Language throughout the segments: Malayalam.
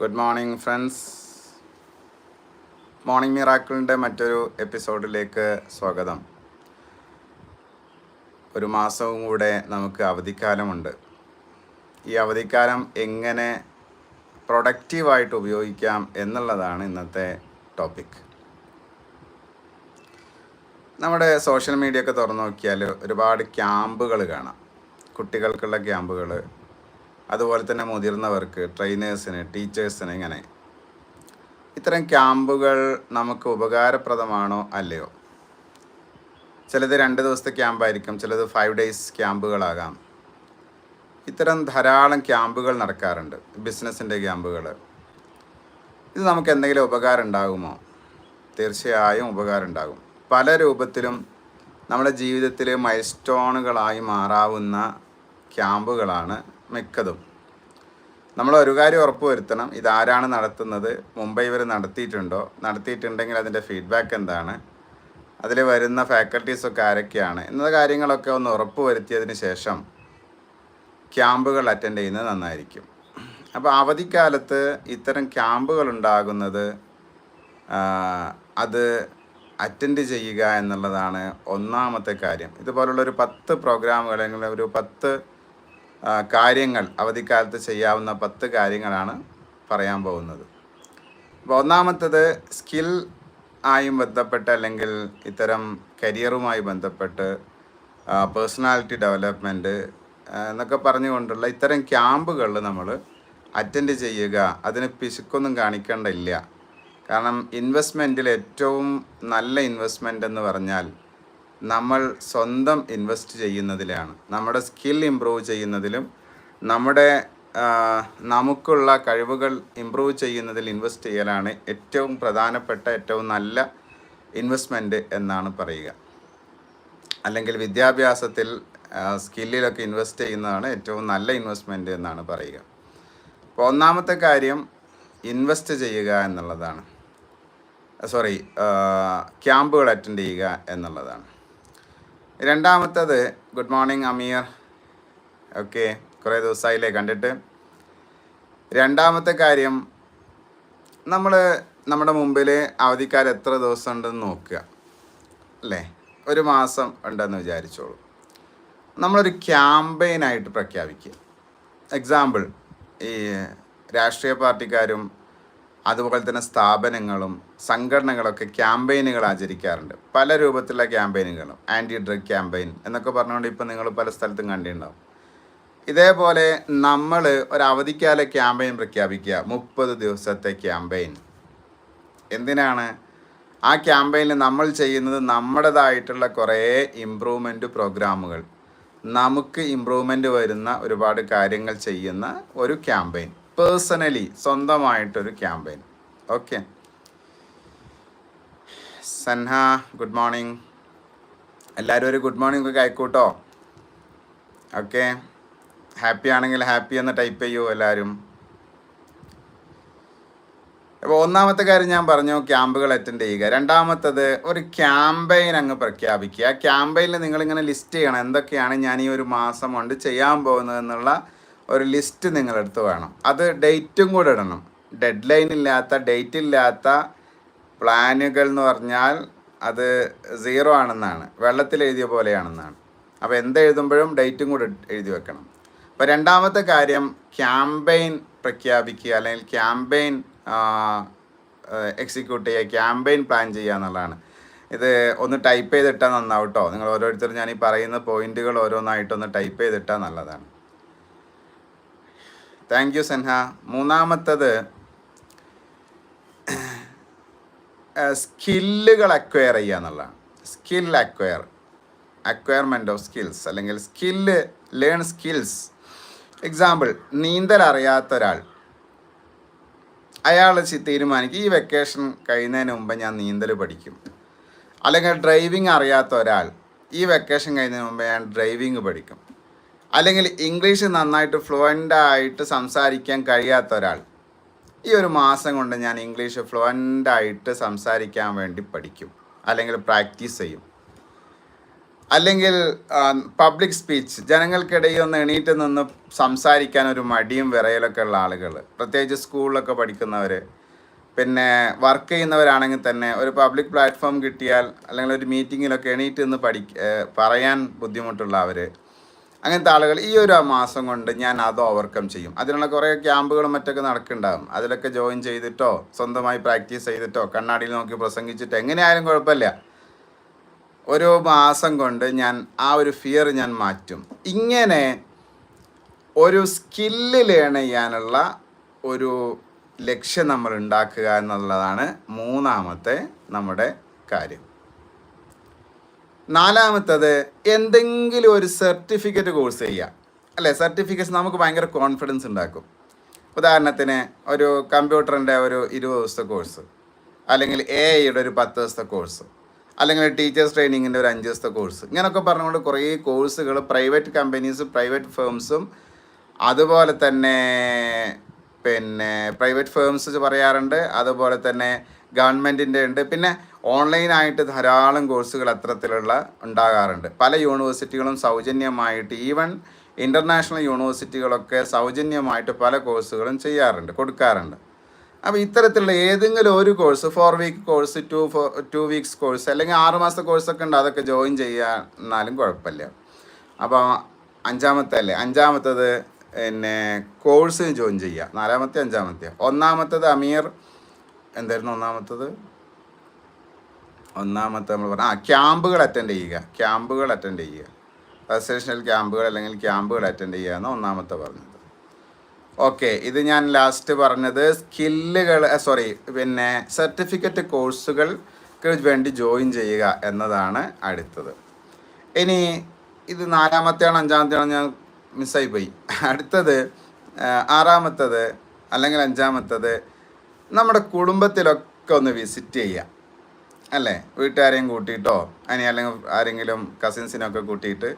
ഗുഡ് മോർണിംഗ് ഫ്രണ്ട്സ് മോർണിംഗ് മിറാക്കിളിന്റെ മറ്റൊരു എപ്പിസോഡിലേക്ക് സ്വാഗതം. ഒരു മാസവും കൂടെ നമുക്ക് അവധിക്കാലമുണ്ട്. ഈ അവധിക്കാലം എങ്ങനെ പ്രൊഡക്റ്റീവായിട്ട് ഉപയോഗിക്കാം എന്നുള്ളതാണ് ഇന്നത്തെ ടോപ്പിക് നമ്മുടെ സോഷ്യൽ മീഡിയ ഒക്കെ തുറന്നു നോക്കിയാൽ ഒരുപാട് ക്യാമ്പുകൾ കാണാം. കുട്ടികൾക്കുള്ള ക്യാമ്പുകൾ അതുപോലെ തന്നെ മുതിർന്നവർക്ക് ട്രെയിനേഴ്സിന് ടീച്ചേഴ്സിന് ഇങ്ങനെ. ഇത്തരം ക്യാമ്പുകൾ നമുക്ക് ഉപകാരപ്രദമാണോ അല്ലയോ? ചിലത് രണ്ട് ദിവസത്തെ ക്യാമ്പായിരിക്കും ചിലത് ഫൈവ് ഡേയ്സ് ക്യാമ്പുകളാകാം. ഇത്തരം ധാരാളം ക്യാമ്പുകൾ നടക്കാറുണ്ട് ബിസിനസ്സിന്റെ ക്യാമ്പുകൾ. ഇത് നമുക്ക് എന്തെങ്കിലും ഉപകാരം ഉണ്ടാകുമോ? തീർച്ചയായും ഉപകാരം ഉണ്ടാകും. പല രൂപത്തിലും നമ്മുടെ ജീവിതത്തിലെ മൈൽ സ്റ്റോണുകളായി മാറാവുന്ന ക്യാമ്പുകളാണ് മിക്കതും. നമ്മൾ ഒരു കാര്യം ഉറപ്പ് വരുത്തണം. ഇതാരാണ് നടത്തുന്നത്? മുംബൈ ഇവർ നടത്തിയിട്ടുണ്ടോ? നടത്തിയിട്ടുണ്ടെങ്കിൽ അതിന്റെ ഫീഡ്ബാക്ക് എന്താണ്? അതിൽ വരുന്ന ഫാക്കൽറ്റീസൊക്കെ ആരൊക്കെയാണ്? എന്ന കാര്യങ്ങളൊക്കെ ഒന്ന് ഉറപ്പ് വരുത്തിയതിന് ശേഷം ക്യാമ്പുകൾ അറ്റൻഡ് ചെയ്യുന്നത് നന്നായിരിക്കും. അപ്പോൾ അവധിക്കാലത്ത് ഇത്തരം ക്യാമ്പുകൾ ഉണ്ടാകുന്നത് അത് അറ്റൻഡ് ചെയ്യുക എന്നുള്ളതാണ് ഒന്നാമത്തെ കാര്യം. ഇതുപോലുള്ള ഒരു പത്ത് പ്രോഗ്രാമുകൾ അല്ലെങ്കിൽ ഒരു പത്ത് കാര്യങ്ങൾ അവധിക്കാലത്ത് ചെയ്യാവുന്ന പത്ത് കാര്യങ്ങളാണ് പറയാൻ പോകുന്നത്. അപ്പോൾ ഒന്നാമത്തത് സ്കിൽ ആയും ബന്ധപ്പെട്ട് അല്ലെങ്കിൽ ഇത്തരം കരിയറുമായി ബന്ധപ്പെട്ട് പേഴ്സണാലിറ്റി ഡെവലപ്മെന്റ് എന്നൊക്കെ പറഞ്ഞുകൊണ്ടുള്ള ഇത്തരം ക്യാമ്പുകൾ നമ്മൾ അറ്റൻഡ് ചെയ്യുക അതിന് പിശുക്കൊന്നും കാണിക്കേണ്ടില്ല കാരണം ഇൻവെസ്റ്റ്മെന്റിൽ ഏറ്റവും നല്ല ഇൻവെസ്റ്റ്മെന്റ് എന്ന് പറഞ്ഞാൽ നമ്മൾ സ്വന്തം ഇൻവെസ്റ്റ് ചെയ്യുന്നതിലാണ്. നമ്മുടെ സ്കിൽ ഇമ്പ്രൂവ് ചെയ്യുന്നതിലും നമ്മുടെ നമുക്കുള്ള കഴിവുകൾ ഇമ്പ്രൂവ് ചെയ്യുന്നതിൽ ഇൻവെസ്റ്റ് ചെയ്യലാണ് ഏറ്റവും പ്രധാനപ്പെട്ട ഏറ്റവും നല്ല ഇൻവെസ്റ്റ്മെന്റ് എന്നാണ് പറയുക. അല്ലെങ്കിൽ വിദ്യാഭ്യാസത്തിൽ സ്കില്ലിലൊക്കെ ഇൻവെസ്റ്റ് ചെയ്യുന്നതാണ് ഏറ്റവും നല്ല ഇൻവെസ്റ്റ്മെന്റ് എന്നാണ് പറയുക. അപ്പോൾ ഒന്നാമത്തെ കാര്യം ഇൻവെസ്റ്റ് ചെയ്യുക എന്നുള്ളതാണ്. സോറി ക്യാമ്പുകൾ അറ്റൻഡ് ചെയ്യുക എന്നുള്ളതാണ്. രണ്ടാമത്തത് ഗുഡ് മോർണിംഗ് അമീർ ഓക്കെ കുറേ ദിവസമായില്ലേ കണ്ടിട്ട്. രണ്ടാമത്തെ കാര്യം നമ്മൾ നമ്മുടെ മുമ്പിൽ അവധിക്കാർ എത്ര ദിവസം ഉണ്ടെന്ന് നോക്കുക. അല്ലേ? ഒരു മാസം ഉണ്ടെന്ന് വിചാരിച്ചോളൂ. നമ്മളൊരു ക്യാമ്പയിനായിട്ട് പ്രഖ്യാപിക്കുക. എക്സാമ്പിൾ ഈ രാഷ്ട്രീയ പാർട്ടിക്കാരും അതുപോലെ തന്നെ സ്ഥാപനങ്ങളും സംഘടനകളൊക്കെ ക്യാമ്പയിനുകൾ ആചരിക്കാറുണ്ട്. പല രൂപത്തിലുള്ള ക്യാമ്പയിനുകളും. ആന്റി ഡ്രഗ് ക്യാമ്പയിൻ എന്നൊക്കെ പറഞ്ഞുകൊണ്ട് ഇപ്പോൾ നിങ്ങൾ പല സ്ഥലത്തും കണ്ടിട്ടുണ്ടാവും. ഇതേപോലെ നമ്മൾ ഒരു അവധിക്കാല ക്യാമ്പയിൻ പ്രഖ്യാപിക്കുക. മുപ്പത് ദിവസത്തെ ക്യാമ്പയിൻ. എന്തിനാണ്? ആ ക്യാമ്പയിനിൽ നമ്മൾ ചെയ്യുന്നത് നമ്മുടേതായിട്ടുള്ള കുറേ ഇമ്പ്രൂവ്മെന്റ് പ്രോഗ്രാമുകൾ. നമുക്ക് ഇമ്പ്രൂവ്മെന്റ് വരുന്ന ഒരുപാട് കാര്യങ്ങൾ ചെയ്യുന്ന ഒരു ക്യാമ്പയിൻ. പേഴ്സണലി സ്വന്തമായിട്ടൊരു campaign okay Sanha good morning എല്ലാവരും ഒരു ഗുഡ് മോർണിംഗ് ഒക്കെ അയക്കൂട്ടോ ഓക്കെ ഹാപ്പി ആണെങ്കിൽ ഹാപ്പി എന്ന് ടൈപ്പ് ചെയ്യൂ എല്ലാവരും. അപ്പോൾ ഒന്നാമത്തെ കാര്യം ഞാൻ പറഞ്ഞു ക്യാമ്പുകൾ അറ്റൻഡ് ചെയ്യുക. രണ്ടാമത്തത് ഒരു ക്യാമ്പയിൻ അങ്ങ് പ്രഖ്യാപിക്കുക. ക്യാമ്പയിനിൽ നിങ്ങളിങ്ങനെ ലിസ്റ്റ് ചെയ്യണം. എന്തൊക്കെയാണ് ഞാൻ ഈ ഒരു മാസം കൊണ്ട് ചെയ്യാൻ പോകുന്നത് എന്നുള്ള ഒരു ലിസ്റ്റ് നിങ്ങളെടുത്ത് വേണം. അത് ഡേറ്റും കൂടെ ഇടണം. ഡെഡ് ലൈൻ ഇല്ലാത്ത ഡേറ്റ് ഇല്ലാത്ത പ്ലാനുകൾ എന്ന് പറഞ്ഞാൽ അത് സീറോ ആണെന്നാണ്. വെള്ളത്തിൽ എഴുതിയ പോലെയാണെന്നാണ്. അപ്പോൾ എന്ത് എഴുതുമ്പോഴും ഡേറ്റും കൂടെ എഴുതി വെക്കണം. അപ്പോൾ രണ്ടാമത്തെ കാര്യം ക്യാമ്പയിൻ പ്രഖ്യാപിക്കുക അല്ലെങ്കിൽ ക്യാമ്പയിൻ എക്സിക്യൂട്ട് ചെയ്യുക ക്യാമ്പയിൻ പ്ലാൻ ചെയ്യുക എന്നുള്ളതാണ്. ഇത് ഒന്ന് ടൈപ്പ് ചെയ്തിട്ടാൽ നന്നാവും കേട്ടോ നിങ്ങൾ ഓരോരുത്തരും ഞാൻ ഈ പറയുന്ന പോയിന്റുകൾ ഓരോന്നായിട്ടൊന്ന് ടൈപ്പ് ചെയ്തിട്ടാൽ നല്ലതാണ്. താങ്ക് യു സെൻഹ മൂന്നാമത്തത് സ്കില്ലുകൾ അക്വയർ ചെയ്യുക എന്നുള്ളതാണ്. Skill acquire acquirement of skills അല്ലെങ്കിൽ സ്കില്ല് ലേൺ സ്കിൽസ് എക്സാമ്പിൾ നീന്തൽ അറിയാത്ത ഒരാൾ. അയാൾ തീരുമാനിക്കും ഈ വെക്കേഷൻ കഴിയുന്നതിന് മുമ്പ് ഞാൻ നീന്തൽ പഠിക്കും. അല്ലെങ്കിൽ ഡ്രൈവിംഗ് അറിയാത്ത ഒരാൾ ഈ വെക്കേഷൻ കഴിയുന്നതിന് മുമ്പ് ഞാൻ ഡ്രൈവിംഗ് പഠിക്കും. അല്ലെങ്കിൽ ഇംഗ്ലീഷ് നന്നായിട്ട് ഫ്ലുവന്റ് ആയിട്ട് സംസാരിക്കാൻ കഴിയാത്ത ഒരാൾ. ഈ ഒരു മാസം കൊണ്ട് ഞാൻ ഇംഗ്ലീഷ് ഫ്ലുവന്റ് ആയിട്ട് സംസാരിക്കാൻ വേണ്ടി പഠിക്കും. അല്ലെങ്കിൽ പ്രാക്ടീസ് ചെയ്യും. അല്ലെങ്കിൽ പബ്ലിക് സ്പീച്ച് ജനങ്ങൾക്കിടയിൽ ഒന്ന് എണീറ്റ് നിന്ന് സംസാരിക്കാൻ ഒരു മടിയും വിറയലൊക്കെ ഉള്ള ആളുകൾ. പ്രത്യേകിച്ച് സ്കൂളിലൊക്കെ പഠിക്കുന്നവർ പിന്നെ വർക്ക് ചെയ്യുന്നവരാണെങ്കിൽ തന്നെ ഒരു പബ്ലിക് പ്ലാറ്റ്ഫോം കിട്ടിയാൽ അല്ലെങ്കിൽ ഒരു മീറ്റിങ്ങിലൊക്കെ എണീറ്റ് നിന്ന് പഠി പറയാൻ പറയാൻ ബുദ്ധിമുട്ടുള്ളവർ അങ്ങനത്തെ ആളുകൾ ഈ ഒരു മാസം കൊണ്ട് ഞാൻ അത് ഓവർകം ചെയ്യും. അതിനുള്ള കുറേ ക്യാമ്പുകളും മറ്റൊക്കെ നടക്കുന്നുണ്ടാകും അതിലൊക്കെ ജോയിൻ ചെയ്തിട്ടോ സ്വന്തമായി പ്രാക്ടീസ് ചെയ്തിട്ടോ കണ്ണാടിയിൽ നോക്കി പ്രസംഗിച്ചിട്ടോ എങ്ങനെയായാലും കുഴപ്പമില്ല. ഒരു മാസം കൊണ്ട് ഞാൻ ആ ഒരു ഫിയർ ഞാൻ മാറ്റും. ഇങ്ങനെ ഒരു സ്കില്ല് ലേൺ ചെയ്യാനുള്ള ഒരു ലക്ഷ്യം നമ്മൾ ഉണ്ടാക്കുക എന്നുള്ളതാണ് മൂന്നാമത്തെ നമ്മുടെ കാര്യം. നാലാമത്തത് എന്തെങ്കിലും ഒരു സർട്ടിഫിക്കറ്റ് കോഴ്സ് ചെയ്യുക അല്ലേ? സർട്ടിഫിക്കറ്റ്സ് നമുക്ക് ഭയങ്കര കോൺഫിഡൻസ് ഉണ്ടാക്കും. ഉദാഹരണത്തിന് ഒരു കമ്പ്യൂട്ടറിന്റെ ഒരു ഇരുപത് ദിവസത്തെ കോഴ്സ് അല്ലെങ്കിൽ എ ഐയുടെ ഒരു പത്ത് ദിവസത്തെ കോഴ്സ് അല്ലെങ്കിൽ ടീച്ചേഴ്സ് ട്രെയിനിങ്ങിന്റെ ഒരു അഞ്ച് ദിവസത്തെ കോഴ്സ് ഇങ്ങനെയൊക്കെ പറഞ്ഞുകൊണ്ട് കുറേ കോഴ്സുകൾ പ്രൈവറ്റ് കമ്പനീസും പ്രൈവറ്റ് ഫേംസും അതുപോലെ തന്നെ പിന്നെ പ്രൈവറ്റ് ഫേംസ് പറയാറുണ്ട്. അതുപോലെ തന്നെ ഗവൺമെന്റിന്റെ ഉണ്ട്. പിന്നെ ഓൺലൈനായിട്ട് ധാരാളം കോഴ്സുകൾ അത്തരത്തിലുള്ള ഉണ്ടാകാറുണ്ട്. പല യൂണിവേഴ്സിറ്റികളും സൗജന്യമായിട്ട് ഈവൻ ഇന്റർനാഷണൽ യൂണിവേഴ്സിറ്റികളൊക്കെ സൗജന്യമായിട്ട് പല കോഴ്സുകളും ചെയ്യാറുണ്ട് കൊടുക്കാറുണ്ട്. അപ്പോൾ ഇത്തരത്തിലുള്ള ഏതെങ്കിലും ഒരു course four week course to four to weeks course അല്ലെങ്കിൽ ആറ് മാസത്തെ കോഴ്സൊക്കെ ഉണ്ട് അതൊക്കെ ജോയിൻ ചെയ്യാൻ എന്നാലും കുഴപ്പമില്ല. അപ്പോൾ അഞ്ചാമത്തെ അല്ലേ അഞ്ചാമത്തത് പിന്നെ കോഴ്സിന് ജോയിൻ ചെയ്യുക. നാലാമത്തെ അഞ്ചാമത്തെ ഒന്നാമത്തത് അമീർ എന്തായിരുന്നു ഒന്നാമത്തത്? ഒന്നാമത്തെ നമ്മൾ പറഞ്ഞ ആ ക്യാമ്പുകൾ അറ്റൻഡ് ചെയ്യുക. ക്യാമ്പുകൾ അറ്റൻഡ് ചെയ്യുക. റെസിഡൻഷ്യൽ ക്യാമ്പുകൾ അല്ലെങ്കിൽ ക്യാമ്പുകൾ അറ്റൻഡ് ചെയ്യുക എന്ന് ഒന്നാമത്തെ പറഞ്ഞത്. ഓക്കെ ഇത് ഞാൻ ലാസ്റ്റ് പറഞ്ഞത് സ്കില്ലുകൾ സോറി പിന്നെ സർട്ടിഫിക്കറ്റ് കോഴ്സുകൾക്ക് വേണ്ടി ജോയിൻ ചെയ്യുക എന്നതാണ് അടുത്തത്. ഇനി ഇത് നാലാമത്തെയാണോ അഞ്ചാമത്തെയാണോ ഞാൻ മിസ്സായി പോയി. അടുത്തത് ആറാമത്തത് അല്ലെങ്കിൽ അഞ്ചാമത്തത് നമ്മുടെ കുടുംബത്തിലൊക്കെ ഒന്ന് വിസിറ്റ് ചെയ്യുക അല്ലേ? വീട്ടുകാരെയും കൂട്ടിയിട്ടോ അനി അല്ലെങ്കിൽ ആരെങ്കിലും കസിൻസിനൊക്കെ കൂട്ടിയിട്ട്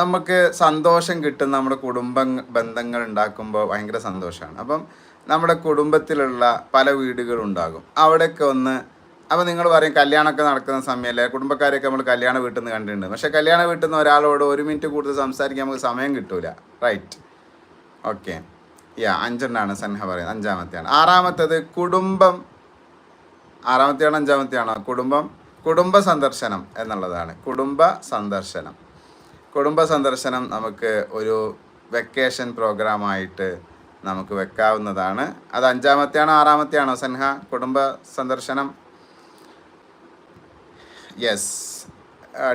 നമുക്ക് സന്തോഷം കിട്ടുന്ന നമ്മുടെ കുടുംബ ബന്ധങ്ങൾ ഉണ്ടാക്കുമ്പോൾ ഭയങ്കര സന്തോഷമാണ്. അപ്പം നമ്മുടെ കുടുംബത്തിലുള്ള പല വീടുകളുണ്ടാകും അവിടെയൊക്കെ ഒന്ന് അപ്പോൾ നിങ്ങൾ പറയും കല്യാണമൊക്കെ നടക്കുന്ന സമയമല്ലേ? കുടുംബക്കാരെയൊക്കെ നമ്മൾ കല്യാണ വീട്ടിൽ നിന്ന് കണ്ടിട്ടുണ്ട്. പക്ഷേ കല്യാണ വീട്ടിൽ നിന്ന് ഒരാളോട് ഒരു മിനിറ്റ് കൂടുതൽ സംസാരിക്കാൻ നമുക്ക് സമയം കിട്ടൂല. റൈറ്റ് ഓക്കെ യാ അഞ്ചെണ്ണാണ് സൻഹ പറയുന്നത്. അഞ്ചാമത്തെയാണ്. ആറാമത്തേത് കുടുംബം. ആറാമത്തെയാണോ അഞ്ചാമത്തെയാണോ? കുടുംബം. കുടുംബ സന്ദർശനം എന്നുള്ളതാണ്. കുടുംബ സന്ദർശനം. കുടുംബ സന്ദർശനം നമുക്ക് ഒരു വെക്കേഷൻ പ്രോഗ്രാമായിട്ട് നമുക്ക് വെക്കാവുന്നതാണ്. അത് അഞ്ചാമത്തെയാണോ ആറാമത്തെയാണോ സൻഹ? കുടുംബ സന്ദർശനം? യെസ്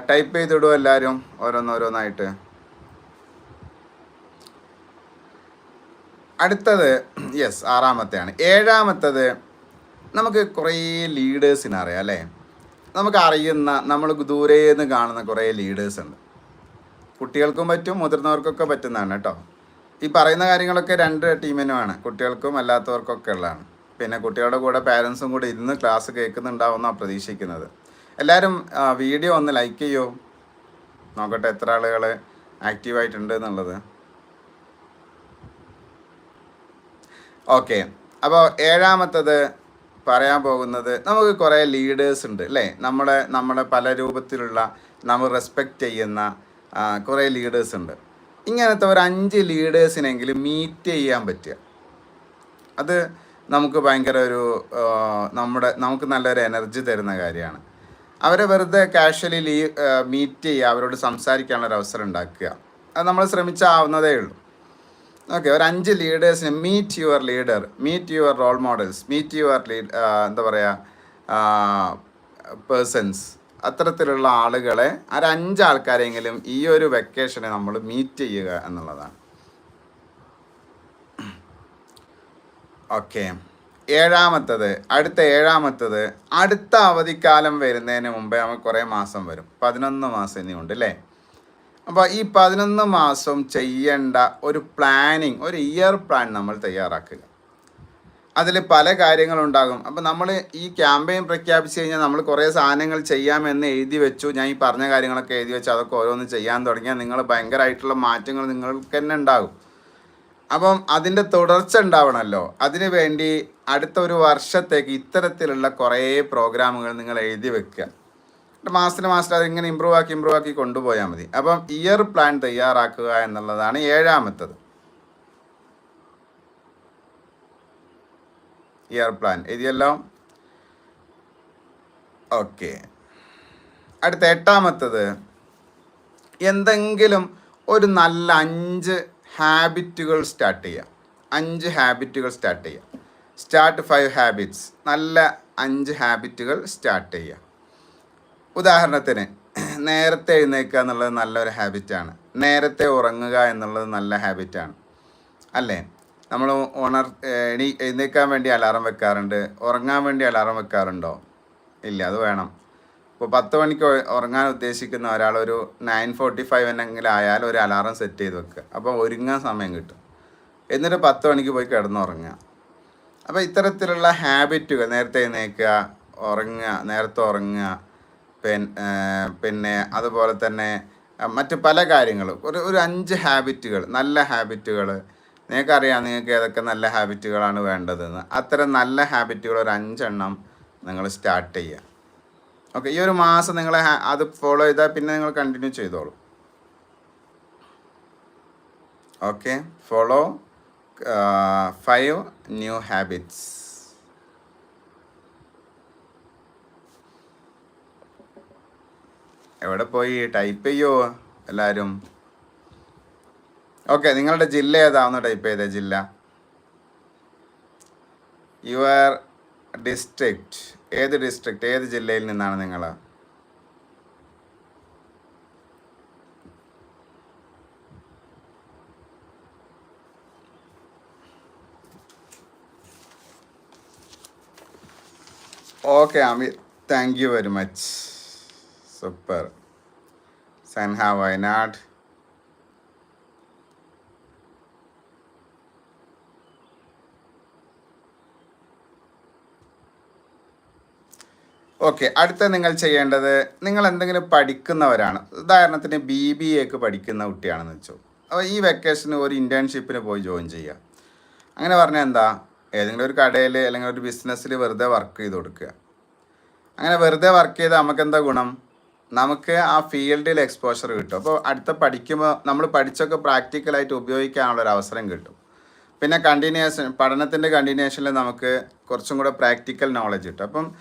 ടൈപ്പ് ചെയ്തിടുമോ എല്ലാവരും ഓരോന്നോരോന്നായിട്ട്? അടുത്തത് യെസ് ആറാമത്തെയാണ്. ഏഴാമത്തത് നമുക്ക് കുറേ ലീഡേഴ്സിനെ അറിയാം അല്ലേ? നമുക്ക് അറിയുന്ന നമ്മൾ ദൂരേന്ന് കാണുന്ന കുറേ ലീഡേഴ്സ് ഉണ്ട്. കുട്ടികൾക്കും പറ്റും മുതിർന്നവർക്കൊക്കെ പറ്റുന്നതാണ് കേട്ടോ. ഈ പറയുന്ന കാര്യങ്ങളൊക്കെ രണ്ട് ടീമിനുമാണ്. കുട്ടികൾക്കും അല്ലാത്തവർക്കൊക്കെ ഉള്ളതാണ്. പിന്നെ കുട്ടികളുടെ കൂടെ പാരൻസും കൂടെ ഇരുന്ന് ക്ലാസ് കേൾക്കുന്നുണ്ടാവുമെന്നാണ് പ്രതീക്ഷിക്കുന്നത്. എല്ലാവരും വീഡിയോ ഒന്ന് ലൈക്ക് ചെയ്യൂ? നോക്കട്ടെ എത്ര ആളുകൾ ആക്റ്റീവായിട്ടുണ്ട് എന്നുള്ളത്. ഓക്കെ. അപ്പോൾ ഏഴാമത്തത് പറയാൻ പോകുന്നത് നമുക്ക് കുറേ ലീഡേഴ്സ് ഉണ്ട് അല്ലേ? നമ്മുടെ നമ്മുടെ പല രൂപത്തിലുള്ള നമ്മൾ റെസ്പെക്റ്റ് ചെയ്യുന്ന കുറേ ലീഡേഴ്സ് ഉണ്ട്. ഇങ്ങനത്തെ ഒരു അഞ്ച് ലീഡേഴ്സിനെങ്കിലും മീറ്റ് ചെയ്യാൻ പറ്റുക. അത് നമുക്ക് ഭയങ്കര ഒരു നമ്മുടെ നമുക്ക് നല്ലൊരു എനർജി തരുന്ന കാര്യമാണ്. അവരെ വെറുതെ കാഷ്വലി ലീ മീറ്റ് ചെയ്യുക അവരോട് സംസാരിക്കാനുള്ള ഒരു അവസരം ഉണ്ടാക്കുക. അത് നമ്മൾ ശ്രമിച്ചാവുന്നതേ ഉള്ളൂ. ഓക്കെ ഒരു അഞ്ച് ലീഡേഴ്സിനെ meet your leader meet your role models meet your lead എന്താ പറയുക പേഴ്സൺസ് അത്തരത്തിലുള്ള ആളുകളെ ഒരു അഞ്ച് ആൾക്കാരെങ്കിലും ഈ ഒരു വെക്കേഷനെ നമ്മൾ മീറ്റ് ചെയ്യുക എന്നുള്ളതാണ്. ഓക്കെ ഏഴാമത്തത് അടുത്ത ഏഴാമത്തത് അടുത്ത അവധിക്കാലം വരുന്നതിന് മുമ്പേ നമുക്ക് കുറേ മാസം വരും. പതിനൊന്ന് മാസം ഇനിയുണ്ട് അല്ലേ അപ്പോൾ ഈ പതിനൊന്ന് മാസം ചെയ്യേണ്ട ഒരു പ്ലാനിങ് ഒരു ഇയർ പ്ലാൻ നമ്മൾ തയ്യാറാക്കുക. അതിൽ പല കാര്യങ്ങളുണ്ടാകും അപ്പോൾ നമ്മൾ ഈ ക്യാമ്പയിൻ പ്രഖ്യാപിച്ച് കഴിഞ്ഞാൽ നമ്മൾ കുറേ സാധനങ്ങൾ ചെയ്യാമെന്ന് എഴുതി വെച്ചു. ഞാൻ ഈ പറഞ്ഞ കാര്യങ്ങളൊക്കെ എഴുതി വെച്ചു. അതൊക്കെ ഓരോന്ന് ചെയ്യാൻ തുടങ്ങിയാൽ നിങ്ങൾ ഭയങ്കരമായിട്ടുള്ള മാറ്റങ്ങൾ നിങ്ങൾക്ക് തന്നെ ഉണ്ടാകും. അപ്പം അതിന്റെ തുടർച്ച ഉണ്ടാവണമല്ലോ. അതിനു വേണ്ടി അടുത്ത ഒരു വർഷത്തേക്ക് ഇത്തരത്തിലുള്ള കുറേ പ്രോഗ്രാമുകൾ നിങ്ങൾ എഴുതി വെക്കുക. മാസത്തിന് മാസത്തിൽ അതിങ്ങനെ ഇമ്പ്രൂവ് ആക്കി ഇമ്പ്രൂവ് ആക്കി കൊണ്ടുപോയാൽ മതി. അപ്പം ഇയർ പ്ലാൻ തയ്യാറാക്കുക എന്നുള്ളതാണ് ഏഴാമത്തത്. ഇയർ പ്ലാൻ എഴുതിയല്ലോ? ഓക്കെ അടുത്ത എട്ടാമത്തത്. എന്തെങ്കിലും ഒരു നല്ല അഞ്ച് ഹാബിറ്റുകൾ സ്റ്റാർട്ട് ചെയ്യാം അഞ്ച് ഹാബിറ്റുകൾ സ്റ്റാർട്ട് ചെയ്യാം സ്റ്റാർട്ട് ഫൈവ് ഹാബിറ്റ്സ് നല്ല അഞ്ച് ഹാബിറ്റുകൾ സ്റ്റാർട്ട് ചെയ്യാം ഉദാഹരണത്തിന് നേരത്തെ എഴുന്നേൽക്കുക എന്നുള്ളത് നല്ലൊരു ഹാബിറ്റാണ് നേരത്തെ ഉറങ്ങുക എന്നുള്ളത് നല്ല ഹാബിറ്റാണ് അല്ലേ? നമ്മൾ ഉണർ എണീ എഴുന്നേൽക്കാൻ വേണ്ടി അലാറം വെക്കാറുണ്ട്. ഉറങ്ങാൻ വേണ്ടി അലാറം വെക്കാറുണ്ടോ? ഇല്ല അത് വേണം. ഇപ്പോൾ പത്ത് മണിക്ക് ഉറങ്ങാൻ ഉദ്ദേശിക്കുന്ന ഒരാൾ ഒരു നയൻ ഫോർട്ടി ഫൈവ് എന്നെങ്കിലും ആയാൽ ഒരു അലാറം സെറ്റ് ചെയ്ത് വെക്കുക. അപ്പോൾ ഒരുങ്ങാൻ സമയം കിട്ടും. എന്നിട്ട് പത്ത് മണിക്ക് പോയി കിടന്നുറങ്ങുക അപ്പോൾ ഇത്തരത്തിലുള്ള ഹാബിറ്റുകൾ നേരത്തെ എഴുന്നേൽക്കുക ഉറങ്ങുക നേരത്തെ ഉറങ്ങുക പിന്നെ അതുപോലെ തന്നെ മറ്റ് പല കാര്യങ്ങളും. ഒരു ഒരു അഞ്ച് ഹാബിറ്റുകൾ നല്ല ഹാബിറ്റുകൾ. നിങ്ങൾക്കറിയാം നിങ്ങൾക്ക് ഏതൊക്കെ നല്ല ഹാബിറ്റുകളാണ് വേണ്ടതെന്ന്. അത്തരം നല്ല ഹാബിറ്റുകൾ ഒരു അഞ്ചെണ്ണം നിങ്ങൾ സ്റ്റാർട്ട് ചെയ്യുക. ഓക്കെ ഈ ഒരു മാസം നിങ്ങൾ അത് ഫോളോ ചെയ്താൽ പിന്നെ നിങ്ങൾ കണ്ടിന്യൂ ചെയ്തോളൂ. Okay follow five new habits. എവിടെ പോയി? ടൈപ്പ് ചെയ്യോ എല്ലാവരും ഓക്കെ നിങ്ങളുടെ ജില്ല ഏതാ? ടൈപ്പ് ചെയ്തേ ജില്ല. യുവർ ഡിസ്ട്രിക്റ്റ് ഏത് ഡിസ്ട്രിക്റ്റ് ഏത് ജില്ലയിൽ നിന്നാണ് നിങ്ങൾ okay Amir thank you very much super. Sanha Wayanad okay അടുത്ത നിങ്ങൾ ചെയ്യേണ്ടത് നിങ്ങൾ എന്തെങ്കിലും പഠിക്കുന്നവരാണ്. ഉദാഹരണത്തിന് ബി ബി എക്ക് പഠിക്കുന്ന കുട്ടിയാണെന്ന് വെച്ചോ. അപ്പോൾ ഈ വെക്കേഷന് ഒരു ഇന്റേൺഷിപ്പിന് പോയി ജോയിൻ ചെയ്യുക. അങ്ങനെ പറഞ്ഞാൽ എന്താ? ഏതെങ്കിലും ഒരു കടയിൽ അല്ലെങ്കിൽ ഒരു ബിസിനസ്സിൽ വെറുതെ വർക്ക് ചെയ്ത് കൊടുക്കുക. അങ്ങനെ വെറുതെ വർക്ക് ചെയ്താൽ നമുക്ക് എന്താ ഗുണം? നമുക്ക് ആ ഫീൽഡിൽ എക്സ്പോഷർ കിട്ടും. അപ്പോൾ അടുത്ത പഠിക്കുമ്പോൾ നമ്മൾ പഠിച്ചൊക്കെ പ്രാക്ടിക്കലായിട്ട് ഉപയോഗിക്കാനുള്ള ഒരു അവസരം കിട്ടും. പിന്നെ കണ്ടിന്യൂസ് പഠനത്തിന്റെ കണ്ടിന്യൂഷനിൽ നമുക്ക് കുറച്ചും കൂടെ പ്രാക്ടിക്കൽ നോളജ് കിട്ടും. അപ്പം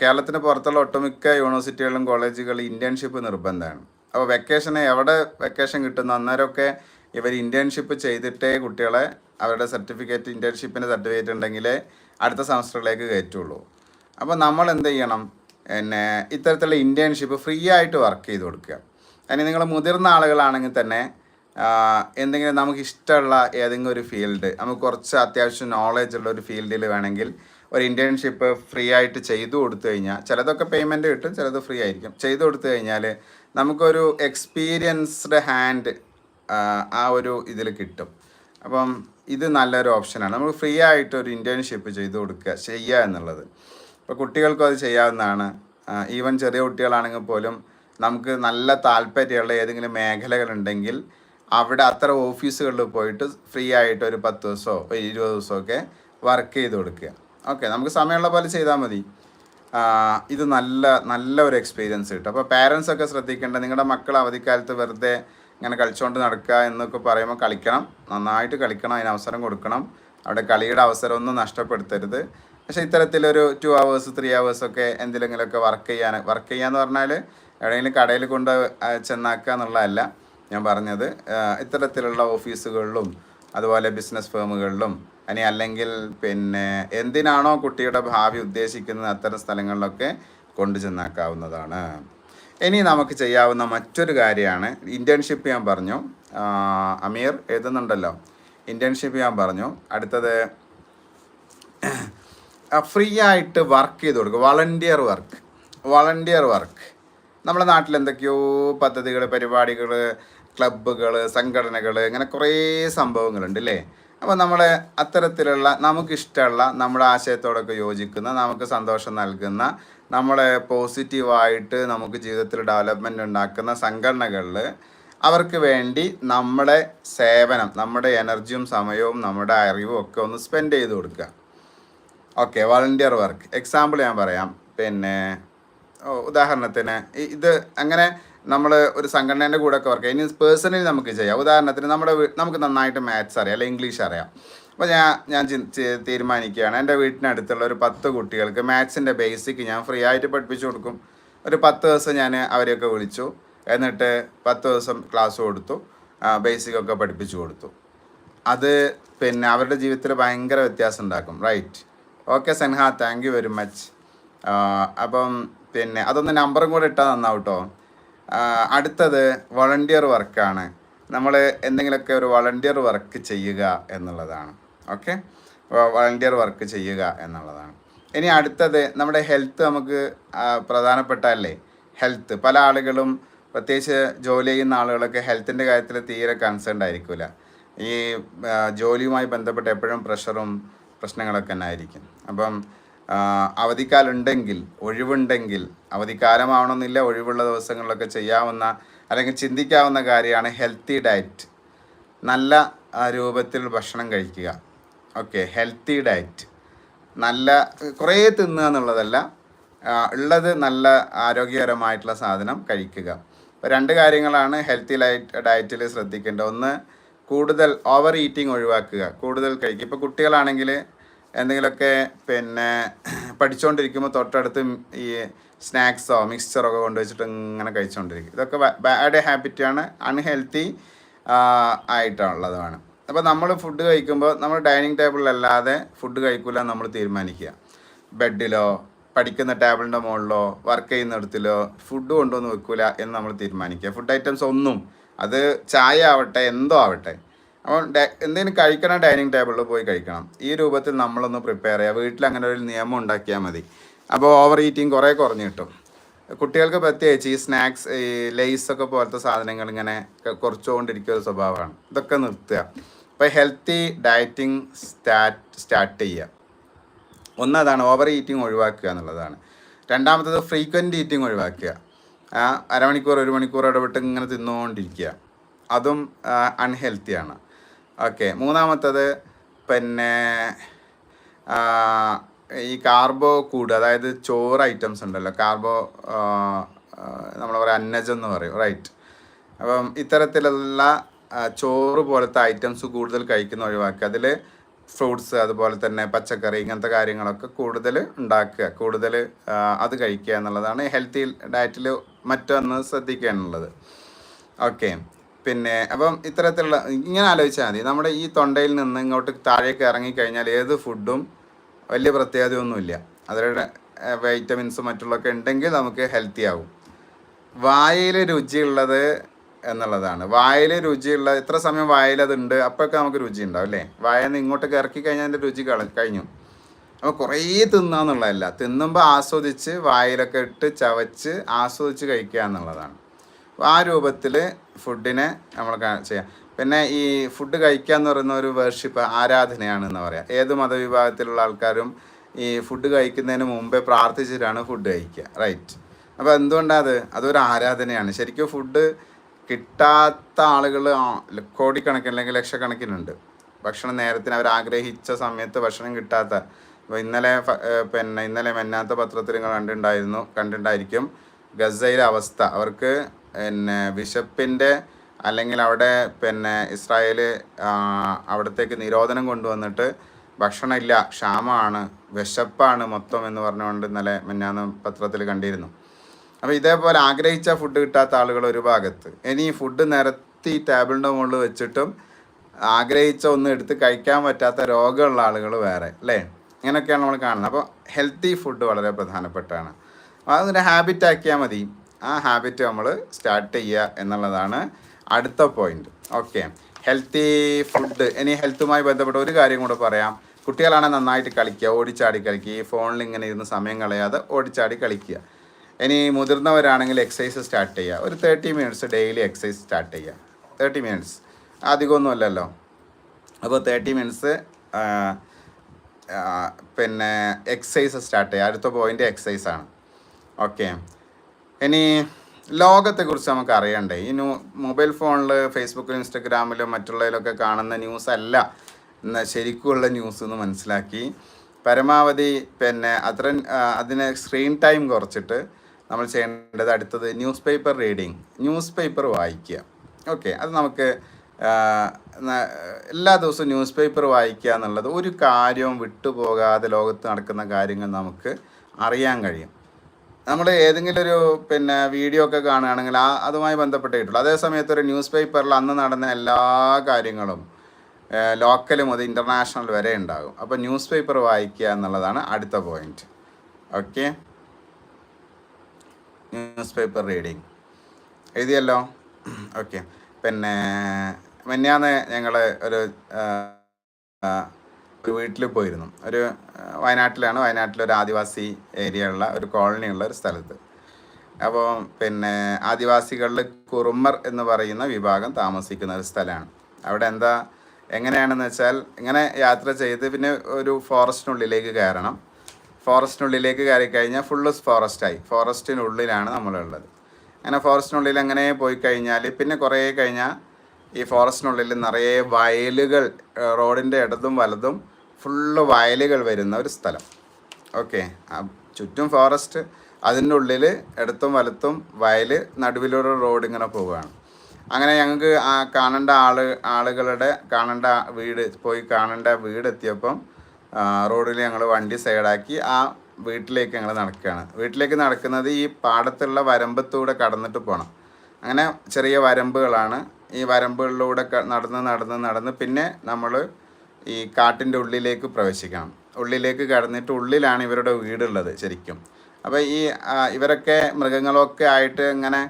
കേരളത്തിന് പുറത്തുള്ള ഒട്ടുമിക്ക യൂണിവേഴ്സിറ്റികളിലും കോളേജുകളിലും ഇന്റേൺഷിപ്പ് നിർബന്ധമാണ്. അപ്പോൾ വെക്കേഷന് എവിടെ വെക്കേഷൻ കിട്ടുന്ന? അന്നേരമൊക്കെ ഇവർ ഇന്റേൺഷിപ്പ് ചെയ്തിട്ടേ കുട്ടികളെ അവരുടെ സർട്ടിഫിക്കറ്റ് ഇന്റേൺഷിപ്പിന്റെ സർട്ടിഫിക്കറ്റ് ഉണ്ടെങ്കിൽ അടുത്ത സെമസ്റ്ററിലേക്ക് കയറ്റുള്ളൂ. അപ്പോൾ നമ്മൾ എന്ത് ചെയ്യണം? പിന്നെ ഇത്തരത്തിലുള്ള ഇന്റേൺഷിപ്പ് ഫ്രീ ആയിട്ട് വർക്ക് ചെയ്ത് കൊടുക്കുക. അതിന് നിങ്ങൾ മുതിർന്ന ആളുകളാണെങ്കിൽ തന്നെ എന്തെങ്കിലും നമുക്ക് ഇഷ്ടമുള്ള ഏതെങ്കിലും ഒരു ഫീൽഡ് നമുക്ക് കുറച്ച് അത്യാവശ്യം നോളേജ് ഉള്ള ഒരു ഫീൽഡിൽ വേണമെങ്കിൽ ഒരു ഇന്റേൺഷിപ്പ് ഫ്രീ ആയിട്ട് ചെയ്തു കൊടുത്തു കഴിഞ്ഞാൽ ചിലതൊക്കെ പേയ്മെന്റ് കിട്ടും ചിലത് ഫ്രീ ആയിരിക്കും. ചെയ്തു കൊടുത്തു കഴിഞ്ഞാൽ നമുക്കൊരു എക്സ്പീരിയൻസ്ഡ് ഹാൻഡ് ആ ഒരു ഇതിൽ കിട്ടും. അപ്പം ഇത് നല്ലൊരു ഓപ്ഷനാണ് നമുക്ക് ഫ്രീ ആയിട്ട് ഒരു ഇന്റേൺഷിപ്പ് ചെയ്തു കൊടുക്കുക ചെയ്യുക എന്നുള്ളത്. ഇപ്പോൾ കുട്ടികൾക്കും അത് ചെയ്യാവുന്നതാണ്. ഈവൻ ചെറിയ കുട്ടികളാണെങ്കിൽ പോലും നമുക്ക് നല്ല താല്പര്യമുള്ള ഏതെങ്കിലും മേഖലകളുണ്ടെങ്കിൽ അവിടെ അത്ര ഓഫീസുകളിൽ പോയിട്ട് ഫ്രീ ആയിട്ട് ഒരു പത്ത് ദിവസമോ ഒരു ഇരുപത് ദിവസമൊക്കെ വർക്ക് ചെയ്ത് കൊടുക്കുക. ഓക്കെ നമുക്ക് സമയമുള്ള പോലെ ചെയ്താൽ മതി. ഇത് നല്ല നല്ല ഒരു എക്സ്പീരിയൻസ് കിട്ടും. അപ്പോൾ പാരൻസ് ഒക്കെ ശ്രദ്ധിക്കേണ്ട നിങ്ങളുടെ മക്കൾ അവധിക്കാലത്ത് വെറുതെ ഇങ്ങനെ കളിച്ചുകൊണ്ട് നടക്കുക എന്നൊക്കെ പറയുമ്പോൾ കളിക്കണം. നന്നായിട്ട് കളിക്കണം അതിന് അവസരം കൊടുക്കണം. അവിടെ കളിയുടെ അവസരമൊന്നും നഷ്ടപ്പെടുത്തരുത്. പക്ഷേ ഇത്തരത്തിലൊരു ടു അവേഴ്സ് ത്രീ അവേഴ്സ് ഒക്കെ എന്തെങ്കിലുമൊക്കെ വർക്ക് ചെയ്യാൻ വർക്ക് ചെയ്യാന്ന് പറഞ്ഞാൽ എവിടെയെങ്കിലും കടയിൽ കൊണ്ട് ചെന്നാക്കുക എന്നുള്ളതല്ല ഞാൻ പറഞ്ഞത്. ഇത്തരത്തിലുള്ള ഓഫീസുകളിലും അതുപോലെ ബിസിനസ് ഫേമുകളിലും ഇനി അല്ലെങ്കിൽ പിന്നെ എന്തിനാണോ കുട്ടിയുടെ ഭാവി ഉദ്ദേശിക്കുന്നത് അത്തരം സ്ഥലങ്ങളിലൊക്കെ കൊണ്ടു ചെന്നാക്കാവുന്നതാണ്. ഇനി നമുക്ക് ചെയ്യാവുന്ന മറ്റൊരു കാര്യമാണ്. ഇന്റേൺഷിപ്പ് ഞാൻ പറഞ്ഞു. അമീർ എഴുതുന്നുണ്ടല്ലോ. ഇന്റേൺഷിപ്പ് ഞാൻ പറഞ്ഞു. അടുത്തത് ഫ്രീ ആയിട്ട് വർക്ക് ചെയ്ത് കൊടുക്കുക വളണ്ടിയർ വർക്ക് വളണ്ടിയർ വർക്ക് നമ്മുടെ നാട്ടിൽ എന്തൊക്കെയോ പദ്ധതികൾ പരിപാടികൾ ക്ലബ്ബുകൾ സംഘടനകൾ ഇങ്ങനെ കുറേ സംഭവങ്ങളുണ്ട് അല്ലേ അപ്പോൾ നമ്മൾ അത്തരത്തിലുള്ള നമുക്കിഷ്ടമുള്ള നമ്മുടെ ആശയത്തോടൊക്കെ യോജിക്കുന്ന നമുക്ക് സന്തോഷം നൽകുന്ന നമ്മളെ പോസിറ്റീവായിട്ട് നമുക്ക് ജീവിതത്തിൽ ഡെവലപ്മെന്റ് ഉണ്ടാക്കുന്ന സംഘടനകളിൽ അവർക്ക് വേണ്ടി നമ്മുടെ സേവനം നമ്മുടെ എനർജിയും സമയവും നമ്മുടെ അറിവും ഒക്കെ ഒന്ന് സ്പെൻഡ് ചെയ്ത് കൊടുക്കുക. ഓക്കെ വളണ്ടിയർ വർക്ക് എക്സാമ്പിൾ ഞാൻ പറയാം. പിന്നെ ഉദാഹരണത്തിന് ഇത് അങ്ങനെ നമ്മൾ ഒരു സംഘടനേന്റെ കൂടെ ഒക്കെ വർക്ക് ഇനി പേഴ്സണലി നമുക്ക് ചെയ്യാം. ഉദാഹരണത്തിന് നമ്മുടെ നമുക്ക് നന്നായിട്ട് മാത്സ് അറിയാം അല്ലെങ്കിൽ ഇംഗ്ലീഷ് അറിയാം. അപ്പോൾ ഞാൻ ഞാൻ തീരുമാനിക്കുകയാണ്. എന്റെ വീട്ടിനടുത്തുള്ള ഒരു പത്ത് കുട്ടികൾക്ക് മാത്സിന്റെ ബേസിക് ഞാൻ ഫ്രീ ആയിട്ട് പഠിപ്പിച്ചു കൊടുക്കും. ഒരു പത്ത് ദിവസം ഞാൻ അവരെയൊക്കെ വിളിച്ചു. എന്നിട്ട് പത്ത് ദിവസം ക്ലാസ് കൊടുത്തു. ബേസിക്കൊക്കെ പഠിപ്പിച്ചു കൊടുത്തു. അത് പിന്നെ അവരുടെ ജീവിതത്തിൽ ഭയങ്കര വ്യത്യാസം ഉണ്ടാക്കും. Right okay Sanha thank you very much അപ്പം പിന്നെ അതൊന്ന് നമ്പറും കൂടെ ഇട്ടാൽ നന്നാവും കേട്ടോ അടുത്തത് വളണ്ടിയർ വർക്കാണ് നമ്മൾ എന്തെങ്കിലുമൊക്കെ ഒരു വളണ്ടിയർ വർക്ക് ചെയ്യുക എന്നുള്ളതാണ്. ഓക്കെ വളണ്ടിയർ വർക്ക് ചെയ്യുക എന്നുള്ളതാണ്. ഇനി അടുത്തത് നമ്മുടെ ഹെൽത്ത് നമുക്ക് പ്രധാനപ്പെട്ട അല്ലേ? ഹെൽത്ത് പല ആളുകളും പ്രത്യേകിച്ച് ജോലി ചെയ്യുന്ന ആളുകളൊക്കെ ഹെൽത്തിന്റെ കാര്യത്തിൽ തീരെ കൺസേൺഡ് ആയിരിക്കില്ല ഈ ജോലിയുമായി ബന്ധപ്പെട്ട് എപ്പോഴും പ്രഷറും പ്രശ്നങ്ങളൊക്കെ തന്നെ ആയിരിക്കും അപ്പം അവധിക്കാലുണ്ടെങ്കിൽ ഒഴിവുണ്ടെങ്കിൽ അവധിക്കാലമാവണമെന്നില്ല ഒഴിവുള്ള ദിവസങ്ങളിലൊക്കെ ചെയ്യാവുന്ന അല്ലെങ്കിൽ ചിന്തിക്കാവുന്ന കാര്യമാണ് ഹെൽത്തി ഡയറ്റ് നല്ല രൂപത്തിൽ ഭക്ഷണം കഴിക്കുക. ഓക്കെ ഹെൽത്തി ഡയറ്റ് നല്ല കുറേ തിന്നുക എന്നുള്ളതല്ല ഉള്ളത് നല്ല ആരോഗ്യകരമായിട്ടുള്ള സാധനം കഴിക്കുക. രണ്ട് കാര്യങ്ങളാണ് ഹെൽത്തി ലൈറ്റ് ഡയറ്റിൽ ശ്രദ്ധിക്കേണ്ടത്. ഒന്ന് കൂടുതൽ ഓവർ ഈറ്റിംഗ് ഒഴിവാക്കുക. കൂടുതൽ കഴിക്കുക. ഇപ്പോൾ കുട്ടികളാണെങ്കിൽ എന്തെങ്കിലുമൊക്കെ പിന്നെ പഠിച്ചുകൊണ്ടിരിക്കുമ്പോൾ തൊട്ടടുത്ത് ഈ സ്നാക്സോ മിക്സ്ചറോ ഒക്കെ കൊണ്ടുവച്ചിട്ട് ഇങ്ങനെ കഴിച്ചുകൊണ്ടിരിക്കും ഇതൊക്കെ ബാഡ് ഹാബിറ്റാണ് അൺഹെൽത്തി ആയിട്ടുള്ളതുമാണ്. അപ്പോൾ നമ്മൾ ഫുഡ് കഴിക്കുമ്പോൾ നമ്മൾ ഡൈനിങ് ടേബിളിലല്ലാതെ ഫുഡ് കഴിക്കില്ല നമ്മൾ തീരുമാനിക്കുക. ബെഡിലോ പഠിക്കുന്ന ടേബിളിന്റെ മുകളിലോ വർക്ക് ചെയ്യുന്നിടത്തിലോ ഫുഡ് കൊണ്ടുവന്ന് വെക്കില്ല എന്ന് നമ്മൾ തീരുമാനിക്കുക. ഫുഡ് ഐറ്റംസ് ഒന്നും അത് ചായ ആവട്ടെ എന്തോ ആവട്ടെ. അപ്പം എന്തെങ്കിലും കഴിക്കണം ഡൈനിങ് ടേബിളിൽ പോയി കഴിക്കണം. ഈ രൂപത്തിൽ നമ്മളൊന്ന് പ്രിപ്പയർ ചെയ്യുക. വീട്ടിൽ അങ്ങനെ ഒരു നിയമം ഉണ്ടാക്കിയാൽ മതി. അപ്പോൾ ഓവർ ഈറ്റിംഗ് കുറേ കുറഞ്ഞു കിട്ടും. കുട്ടികൾക്ക് പ്രത്യേകിച്ച് ഈ സ്നാക്സ് ഈ ലെയ്സ് ഒക്കെ പോലത്തെ സാധനങ്ങൾ ഇങ്ങനെ കുറച്ചുകൊണ്ടിരിക്കുക ഒരു സ്വഭാവമാണ്. ഇതൊക്കെ നിർത്തുക. അപ്പോൾ ഹെൽത്തി ഡയറ്റിംഗ് സ്റ്റാർട്ട് സ്റ്റാർട്ട് ചെയ്യുക. ഒന്നതാണ് ഓവർ ഈറ്റിംഗ് ഒഴിവാക്കുക എന്നുള്ളതാണ്. രണ്ടാമത്തത് ഫ്രീക്വന്റ് ഈറ്റിംഗ് ഒഴിവാക്കുക. അരമണിക്കൂർ ഒരു മണിക്കൂർ ഇടവിട്ട് ഇങ്ങനെ തിന്നുകൊണ്ടിരിക്കുക അതും അൺഹെൽത്തിയാണ് ഓക്കെ മൂന്നാമത്തത് പിന്നെ ഈ കാർബോ കൂട് അതായത് ചോറ് ഐറ്റംസ് ഉണ്ടല്ലോ. കാർബോ നമ്മൾ പറയാം അന്നജം എന്ന് പറയും. റൈറ്റ് അപ്പം ഇത്തരത്തിലുള്ള ചോറ് പോലത്തെ ഐറ്റംസ് കൂടുതൽ കഴിക്കുന്ന ഒഴിവാക്കുക. അതിൽ ഫ്രൂട്ട്സ് അതുപോലെ തന്നെ പച്ചക്കറി ഇങ്ങനത്തെ കാര്യങ്ങളൊക്കെ കൂടുതൽ ഉണ്ടാക്കുക. കൂടുതൽ അത് കഴിക്കുക എന്നുള്ളതാണ്. ഹെൽത്തി ഡയറ്റിൽ മറ്റൊന്ന് ശ്രദ്ധിക്കാനുള്ളത്. ഓക്കെ പിന്നെ അപ്പം ഇത്തരത്തിലുള്ള ഇങ്ങനെ ആലോചിച്ചാൽ മതി. നമ്മുടെ ഈ തൊണ്ടയിൽ നിന്ന് ഇങ്ങോട്ട് താഴേക്ക് ഇറങ്ങിക്കഴിഞ്ഞാൽ ഏത് ഫുഡും വലിയ പ്രത്യേകതയൊന്നുമില്ല. അതിലൂടെ വൈറ്റമിൻസും മറ്റുള്ളതൊക്കെ ഉണ്ടെങ്കിൽ നമുക്ക് ഹെൽത്തി ആവും. വായയിൽ രുചിയുള്ളത് എന്നുള്ളതാണ്. വായിൽ രുചിയുള്ള എത്ര സമയം വായിൽ അപ്പോഴൊക്കെ നമുക്ക് രുചി ഉണ്ടാവും അല്ലേ? വായന്ന് ഇങ്ങോട്ടേക്ക് ഇറക്കി കഴിഞ്ഞാൽ അതിന്റെ രുചി കഴിഞ്ഞു. അപ്പോൾ കുറേ തിന്നാന്നുള്ളതല്ല. തിന്നുമ്പോൾ ആസ്വദിച്ച് വായിലൊക്കെ ഇട്ട് ചവച്ച് ആസ്വദിച്ച് കഴിക്കുക എന്നുള്ളതാണ്. അപ്പോൾ ആ രൂപത്തിൽ ഫുഡിനെ നമ്മൾ ചെയ്യാം. പിന്നെ ഈ ഫുഡ് കഴിക്കുക എന്ന് പറയുന്ന ഒരു വേർഷിപ്പ് ആരാധനയാണെന്ന് പറയാം. ഏത് മതവിഭാഗത്തിലുള്ള ആൾക്കാരും ഈ ഫുഡ് കഴിക്കുന്നതിന് മുമ്പേ പ്രാർത്ഥിച്ചിട്ടാണ് ഫുഡ് കഴിക്കുക. റൈറ്റ് അപ്പോൾ എന്തുകൊണ്ടാണ് അത്? അതൊരു ആരാധനയാണ്. ശരിക്കും ഫുഡ് കിട്ടാത്ത ആളുകൾ കോടിക്കണക്കിന് അല്ലെങ്കിൽ ലക്ഷക്കണക്കിനുണ്ട് ഭക്ഷണം നേരത്തിന് അവർ ആഗ്രഹിച്ച സമയത്ത് ഭക്ഷണം കിട്ടാത്ത ഇന്നലെ പിന്നെ ഇന്നലെ മെന്നാത്ത പത്രത്തിൽ നിങ്ങൾ കണ്ടിട്ടുണ്ടായിരുന്നു കണ്ടിട്ടുണ്ടായിരിക്കും ഗസയിലെ അവസ്ഥ. അവർക്ക് പിന്നെ വിശപ്പിന്റെ അല്ലെങ്കിൽ അവിടെ പിന്നെ ഇസ്രായേൽ അവിടത്തേക്ക് നിരോധനം കൊണ്ടുവന്നിട്ട് ഭക്ഷണമില്ല ക്ഷാമമാണ് വിശപ്പാണ് മൊത്തം എന്ന് പറഞ്ഞുകൊണ്ട് ഇന്നലെ മിന്നാന്ന് പത്രത്തിൽ കണ്ടിരുന്നു. അപ്പോൾ ഇതേപോലെ ആഗ്രഹിച്ച ഫുഡ് കിട്ടാത്ത ആളുകൾ ഒരു ഭാഗത്ത്. ഇനി ഫുഡ് നിരത്തി ടേബിളിന്റെ മുകളിൽ വെച്ചിട്ടും ആഗ്രഹിച്ച ഒന്നും എടുത്ത് കഴിക്കാൻ പറ്റാത്ത രോഗമുള്ള ആളുകൾ വേറെ അല്ലേ? ഇങ്ങനെയൊക്കെയാണ് നമ്മൾ കാണുന്നത്. അപ്പോൾ ഹെൽത്തി ഫുഡ് വളരെ പ്രധാനപ്പെട്ടാണ്. അതൊരു ഹാബിറ്റ് ആക്കിയാൽ മതി. ആ ഹാബിറ്റ് നമ്മൾ സ്റ്റാർട്ട് ചെയ്യുക എന്നുള്ളതാണ് അടുത്ത പോയിന്റ് ഓക്കെ ഹെൽത്തി ഫുഡ് ഇനി ഹെൽത്തുമായി ബന്ധപ്പെട്ട ഒരു കാര്യം കൂടെ പറയാം. കുട്ടികളാണെങ്കിൽ നന്നായിട്ട് കളിക്കുക ഓടിച്ചാടി കളിക്കുക. ഈ ഫോണിൽ ഇങ്ങനെ ഇരുന്ന് സമയം കളയാതെ ഓടിച്ചാടി കളിക്കുക. ഇനി മുതിർന്നവരാണെങ്കിൽ എക്സസൈസ് സ്റ്റാർട്ട് ചെയ്യുക. ഒരു thirty minutes daily exercise start ചെയ്യുക. തേർട്ടി മിനിറ്റ്സ് അധികമൊന്നുമല്ലല്ലോ. അപ്പോൾ തേർട്ടി മിനിറ്റ്സ് പിന്നെ എക്സസൈസ് സ്റ്റാർട്ട് ചെയ്യുക അടുത്ത എക്സസൈസ് ആണ്. ഓക്കെ ഇനി ലോകത്തെക്കുറിച്ച് നമുക്ക് അറിയണ്ടേ? ഈ ന്യൂ മൊബൈൽ ഫോണിൽ ഫേസ്ബുക്കിലും ഇൻസ്റ്റഗ്രാമിലും മറ്റുള്ളതിലൊക്കെ കാണുന്ന ന്യൂസ് അല്ല. ശരിക്കുമുള്ള ന്യൂസ് എന്ന് മനസ്സിലാക്കി. പരമാവധി പിന്നെ അത്ര അതിന് സ്ക്രീൻ ടൈം കുറച്ചിട്ട് നമ്മൾ ചെയ്യേണ്ടത് അടുത്തത് newspaper reading newspaper വായിക്കുക. ഓക്കെ അത് നമുക്ക് എല്ലാ ദിവസവും ന്യൂസ് പേപ്പർ വായിക്കുക എന്നുള്ളത് ഒരു കാര്യവും വിട്ടുപോകാതെ ലോകത്ത് നടക്കുന്ന കാര്യങ്ങൾ നമുക്ക് അറിയാൻ കഴിയും. നമ്മൾ ഏതെങ്കിലും ഒരു പിന്നെ വീഡിയോ ഒക്കെ കാണുകയാണെങ്കിൽ ആ അതുമായി ബന്ധപ്പെട്ടിട്ടുള്ളൂ അതേ സമയത്ത് ഒരു ന്യൂസ് പേപ്പറിൽ അന്ന് നടന്ന എല്ലാ കാര്യങ്ങളും ലോക്കൽ മുതൽ ഇന്റർനാഷണൽ വരെ ഉണ്ടാകും. അപ്പോൾ ന്യൂസ് പേപ്പർ വായിക്കുക എന്നുള്ളതാണ് അടുത്ത point. Okay? Newspaper reading. എഴുതിയല്ലോ? Okay. പിന്നെ മിന്നാന്ന് ഞങ്ങൾ ഒരു ഒരു വീട്ടിൽ പോയിരുന്നു. ഒരു വയനാട്ടിലാണ്. വയനാട്ടിലെ ഒരു ആദിവാസി ഏരിയ ഉള്ള ഒരു കോളനി ഉള്ള ഒരു സ്ഥലത്ത്. അപ്പോൾ പിന്നെ ആദിവാസികളിൽ കുറുമർ എന്ന് പറയുന്ന വിഭാഗം താമസിക്കുന്ന ഒരു സ്ഥലമാണ്. അവിടെ എന്താ എങ്ങനെയാണെന്ന് വെച്ചാൽ ഇങ്ങനെ യാത്ര ചെയ്ത് പിന്നെ ഒരു ഫോറസ്റ്റിനുള്ളിലേക്ക് കയറണം. ഫോറസ്റ്റിനുള്ളിലേക്ക് കയറി കഴിഞ്ഞാൽ ഫുള്ള് ഫോറസ്റ്റായി. ഫോറസ്റ്റിനുള്ളിലാണ് നമ്മളുള്ളത്. അങ്ങനെ ഫോറസ്റ്റിനുള്ളിൽ അങ്ങനെ പോയി കഴിഞ്ഞാൽ പിന്നെ കുറേ കഴിഞ്ഞാൽ ഈ ഫോറസ്റ്റിനുള്ളിൽ നിറയെ വയലുകൾ റോഡിന്റെ ഇടതും വലതും ഫുള്ള് വയലുകൾ വരുന്ന ഒരു സ്ഥലം. ഓക്കെ. ചുറ്റും ഫോറസ്റ്റ് അതിന്റെ ഉള്ളിൽ ഇടത്തും വലത്തും വയൽ നടുവിലൊരു റോഡ് ഇങ്ങനെ പോവുകയാണ്. അങ്ങനെ ഞങ്ങൾക്ക് ആ കാണേണ്ട ആൾ ആളുകളുടെ കാണേണ്ട വീട് പോയി കാണേണ്ട വീട് എത്തിയപ്പം റോഡിൽ ഞങ്ങൾ വണ്ടി സൈഡാക്കി ആ വീട്ടിലേക്ക് ഞങ്ങൾ നടക്കുകയാണ്. വീട്ടിലേക്ക് നടക്കുന്നത് ഈ പാടത്തുള്ള വരമ്പത്തൂടെ കടന്നിട്ട് പോകണം അങ്ങനെ ചെറിയ വരമ്പുകളാണ് ഈ വരമ്പുകളിലൂടെ നടന്ന് നടന്ന് നടന്ന് പിന്നെ നമ്മൾ ഈ കാട്ടിന്റെ ഉള്ളിലേക്ക് പ്രവേശിക്കണം. ഉള്ളിലേക്ക് കടന്നിട്ട് ഉള്ളിലാണ് ഇവരുടെ വീടുള്ളത് ശരിക്കും. അപ്പോൾ ഈ ഇവരൊക്കെ മൃഗങ്ങളൊക്കെ ആയിട്ട് ഇങ്ങനെ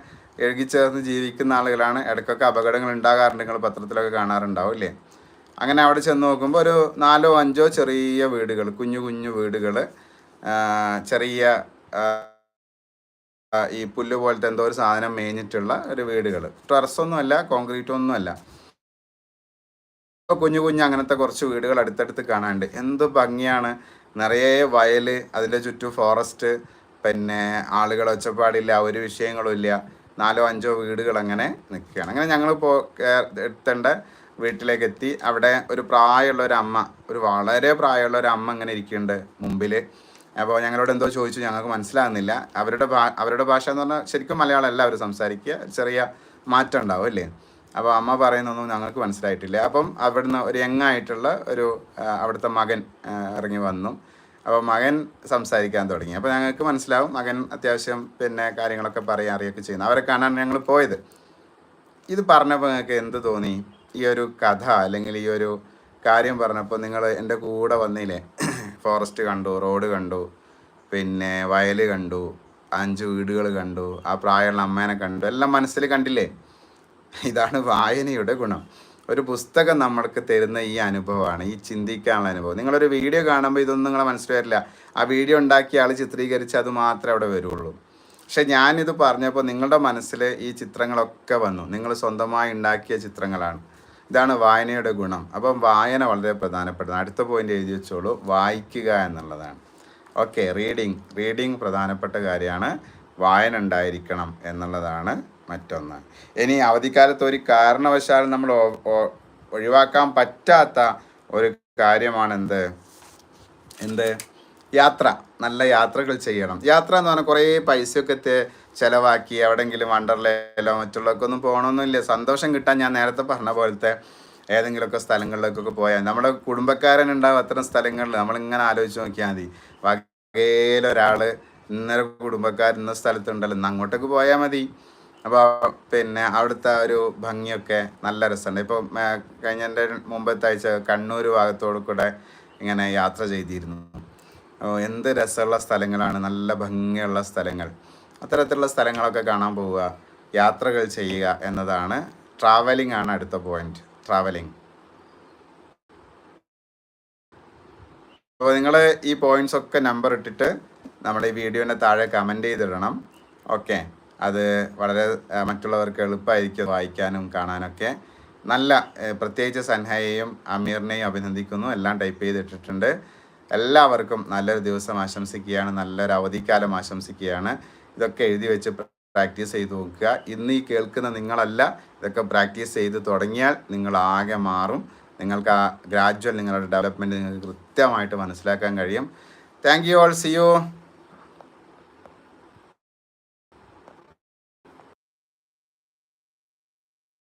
എഴുകി ചേർന്ന് ജീവിക്കുന്ന ആളുകളാണ്. ഇടയ്ക്കൊക്കെ അപകടങ്ങൾ ഉണ്ടാകാറുണ്ട്. നിങ്ങൾ പത്രത്തിലൊക്കെ കാണാറുണ്ടാവും ഇല്ലേ? അങ്ങനെ അവിടെ ചെന്ന് നോക്കുമ്പോൾ ഒരു നാലോ അഞ്ചോ ചെറിയ വീടുകൾ കുഞ്ഞു കുഞ്ഞു വീടുകൾ ചെറിയ ഈ പുല്ല് പോലത്തെ എന്തോ ഒരു സാധനം മേഞ്ഞിട്ടുള്ള ഒരു വീടുകൾ ടെറസൊന്നുമല്ല കോൺക്രീറ്റ് ഒന്നുമല്ല ഇപ്പോൾ കുഞ്ഞു കുഞ്ഞു അങ്ങനത്തെ കുറച്ച് വീടുകൾ അടുത്തടുത്ത് കാണാനുണ്ട്. എന്ത് ഭംഗിയാണ്. നിറയെ വയൽ അതിന്റെ ചുറ്റും ഫോറസ്റ്റ് പിന്നെ ആളുകൾ ഒച്ചപ്പാടില്ല ഒരു വിഷയങ്ങളും ഇല്ല. നാലോ അഞ്ചോ വീടുകൾ അങ്ങനെ നിൽക്കുകയാണ്. അങ്ങനെ ഞങ്ങൾ പോ എത്തേണ്ട വീട്ടിലേക്ക് എത്തി. അവിടെ ഒരു പ്രായമുള്ള ഒരു അമ്മ ഒരു വളരെ പ്രായമുള്ള ഒരു അമ്മ ഇങ്ങനെ ഇരിക്കുന്നുണ്ട് മുമ്പിൽ അപ്പോൾ ഞങ്ങളോട് എന്തോ ചോദിച്ചു ഞങ്ങൾക്ക് മനസ്സിലാകുന്നില്ല. അവരുടെ അവരുടെ ഭാഷ എന്ന് പറഞ്ഞാൽ ശരിക്കും മലയാളം അല്ല അവർ സംസാരിക്കുക. ചെറിയ മാറ്റം ഉണ്ടാവും അല്ലേ? അപ്പോൾ അമ്മ പറയുന്നൊന്നും ഞങ്ങൾക്ക് മനസ്സിലായിട്ടില്ല. അപ്പം അവിടുന്ന് ഒരു യങ്ങായിട്ടുള്ള ഒരു അവിടുത്തെ മകൻ ഇറങ്ങി വന്നു. അപ്പോൾ മകൻ സംസാരിക്കാൻ തുടങ്ങി. അപ്പോൾ ഞങ്ങൾക്ക് മനസ്സിലാവും മകൻ അത്യാവശ്യം പിന്നെ കാര്യങ്ങളൊക്കെ പറയാൻ അറിയൊക്കെ ചെയ്യുന്നു. അവരെ കാണാൻ ഞങ്ങൾ പോയത്. ഇത് പറഞ്ഞപ്പോൾ നിങ്ങൾക്ക് എന്ത് തോന്നി? ഈ ഒരു കഥ അല്ലെങ്കിൽ ഈ ഒരു കാര്യം പറഞ്ഞപ്പോൾ നിങ്ങൾ എന്റെ കൂടെ വന്നില്ലേ? ഫോറസ്റ്റ് കണ്ടു റോഡ് കണ്ടു പിന്നെ വയൽ കണ്ടു അഞ്ച് വീടുകൾ കണ്ടു ആ പ്രായമുള്ള അമ്മേനെ കണ്ടു. എല്ലാം മനസ്സിൽ കണ്ടില്ലേ? ഇതാണ് വായനയുടെ ഗുണം. ഒരു പുസ്തകം നമ്മൾക്ക് തരുന്ന ഈ അനുഭവമാണ് ഈ ചിന്തിക്കാനുള്ള അനുഭവം. നിങ്ങളൊരു വീഡിയോ കാണുമ്പോൾ ഇതൊന്നും നിങ്ങളെ മനസ്സിൽ വരില്ല ആ വീഡിയോ ഉണ്ടാക്കിയ ആൾ ചിത്രീകരിച്ച് അത് മാത്രമേ അവിടെ വരുള്ളൂ. പക്ഷെ ഞാനിത് പറഞ്ഞപ്പോൾ നിങ്ങളുടെ മനസ്സിൽ ഈ ചിത്രങ്ങളൊക്കെ വന്നു. നിങ്ങൾ സ്വന്തമായി ഉണ്ടാക്കിയ ചിത്രങ്ങളാണ്. ഇതാണ് വായനയുടെ ഗുണം. അപ്പം വായന വളരെ പ്രധാനപ്പെട്ടതാണ്. അടുത്ത പോയിന്റ് എഴുതി വെച്ചോളൂ. വായിക്കുക എന്നുള്ളതാണ്. ഓക്കെ റീഡിങ് റീഡിങ് പ്രധാനപ്പെട്ട കാര്യമാണ്. വായന ഉണ്ടായിരിക്കണം എന്നുള്ളതാണ് മറ്റൊന്ന്. ഇനി അവധിക്കാലത്ത് ഒരു കാരണവശാലും നമ്മൾ ഒഴിവാക്കാൻ പറ്റാത്ത ഒരു കാര്യമാണ് എന്ത്? യാത്ര. നല്ല യാത്രകൾ ചെയ്യണം. യാത്ര എന്ന് പറഞ്ഞാൽ കുറേ പൈസയൊക്കെ ചെലവാക്കി എവിടെയെങ്കിലും വണ്ടർലയിലോ മറ്റുള്ളവർക്കൊന്നും ഒന്നും പോകണമെന്നില്ല സന്തോഷം കിട്ടാൻ ഞാൻ നേരത്തെ പറഞ്ഞ പോലത്തെ ഏതെങ്കിലുമൊക്കെ സ്ഥലങ്ങളിലേക്കൊക്കെ പോയാൽ നമ്മുടെ കുടുംബക്കാരനുണ്ടാവും അത്തരം സ്ഥലങ്ങളിൽ. നമ്മളിങ്ങനെ ആലോചിച്ച് നോക്കിയാൽ മതി. വകയിലൊരാൾ ഇന്നലെ കുടുംബക്കാർ ഇന്ന സ്ഥലത്തുണ്ടല്ലോ അങ്ങോട്ടേക്ക് പോയാൽ മതി. അപ്പോൾ പിന്നെ അവിടുത്തെ ഒരു ഭംഗിയൊക്കെ നല്ല രസമുണ്ട്. ഇപ്പോൾ കഴിഞ്ഞ മുമ്പത്തെ ആഴ്ച കണ്ണൂർ ഭാഗത്തോടു കൂടെ ഇങ്ങനെ യാത്ര ചെയ്തിരുന്നു. എന്ത് രസമുള്ള സ്ഥലങ്ങളാണ്. നല്ല ഭംഗിയുള്ള സ്ഥലങ്ങൾ. അത്തരത്തിലുള്ള സ്ഥലങ്ങളൊക്കെ കാണാൻ പോവുക യാത്രകൾ ചെയ്യുക എന്നതാണ് ട്രാവലിംഗ് ആണ് അടുത്ത പോയിന്റ് ട്രാവലിംഗ് അപ്പോൾ നിങ്ങൾ ഈ പോയിന്റ്സ് ഒക്കെ നമ്പർ ഇട്ടിട്ട് നമ്മുടെ ഈ വീഡിയോന്റെ താഴെ കമന്റ് ചെയ്തിടണം. ഓക്കെ അത് വളരെ മറ്റുള്ളവർക്ക് എളുപ്പമായിരിക്കും വായിക്കാനും കാണാനൊക്കെ. നല്ല പ്രത്യേകിച്ച് സൻഹയെയും അമീറിനെയും അഭിനന്ദിക്കുന്നു. എല്ലാം ടൈപ്പ് ചെയ്തിട്ടിട്ടുണ്ട്. എല്ലാവർക്കും നല്ലൊരു ദിവസം ആശംസിക്കുകയാണ്. നല്ലൊരു അവധിക്കാലം ആശംസിക്കുകയാണ്. ഇതൊക്കെ എഴുതി വെച്ച് പ്രാക്ടീസ് ചെയ്ത് നോക്കുക. ഇന്ന് ഈ കേൾക്കുന്ന നിങ്ങളല്ല. ഇതൊക്കെ പ്രാക്ടീസ് ചെയ്ത് തുടങ്ങിയാൽ നിങ്ങൾ ആകെ മാറും. നിങ്ങൾക്ക് ആ ഗ്രാജുവൽ നിങ്ങളുടെ ഡെവലപ്മെന്റ് നിങ്ങൾക്ക് കൃത്യമായിട്ട് മനസ്സിലാക്കാൻ കഴിയും. Thank you all. See you.